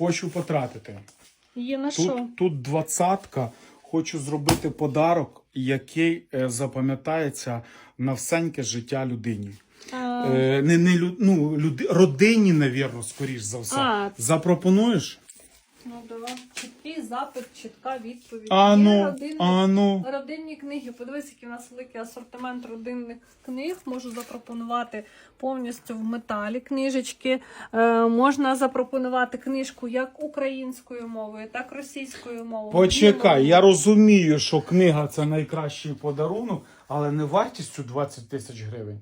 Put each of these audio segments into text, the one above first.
хочу потратити. Є на що? Тут, тут двадцятка. Хочу зробити подарок, який е, запам'ятається на всеньке життя людині. А, Е, не, не, лю- ну, люди, родині, навірно, скоріш за все. А. Запропонуєш? ну, да. Чіткий запит, чітка відповідь. А ну, родинні- а ну. Родинні книги. Подивись, який у нас великий асортимент родинних книг. Можу запропонувати повністю в металі книжечки. Е, можна запропонувати книжку як українською мовою, так і російською мовою. Почекай, я розумію, що книга це найкращий подарунок, але не вартістю 20 тисяч гривень.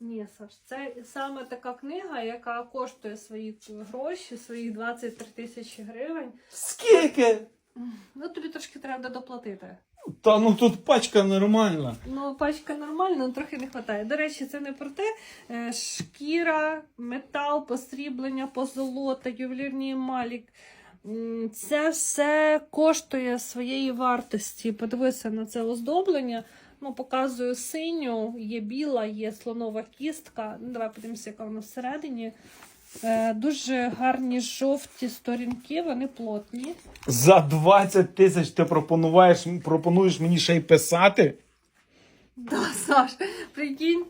Ні, Саш, це саме така книга, яка коштує свої гроші, свої 23 тисячі гривень. Скільки? Ну тобі трошки треба доплатити. Та ну тут пачка нормальна. Ну, пачка нормальна, але трохи не вистачає. До речі, це не про те. Е, Шкіра, метал, посріблення, позолота, ювелірні емалі. Це все коштує своєї вартості. Подивися на це оздоблення. Ну, показую синю, є біла, є слонова кістка. Ну, давай подивимося, яка вона всередині. Е, Дуже гарні жовті сторінки, вони плотні. За 20 тисяч ти пропонуєш, пропонуєш мені ще й писати? Да, Саш, прикинь,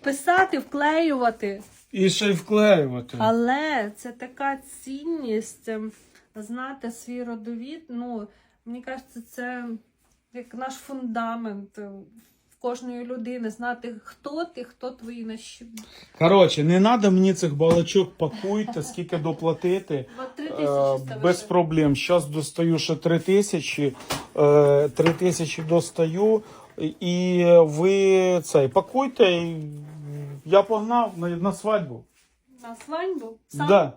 писати, вклеювати. І ще й вклеювати. Але це така цінність ем, знати свій родовід. Ну, мені кажеться, це як наш фундамент е, в кожної людини, знати, хто ти, хто твої наші. Коротше, не треба мені цих балачок, пакуйте, скільки доплатити. Е, без проблем. Зараз достаю ще 3 тисячі. Е, 3 тисячі достаю. І ви цей пакуйте. І я погнав на, на свадьбу. На свадьбу? Сам? Да.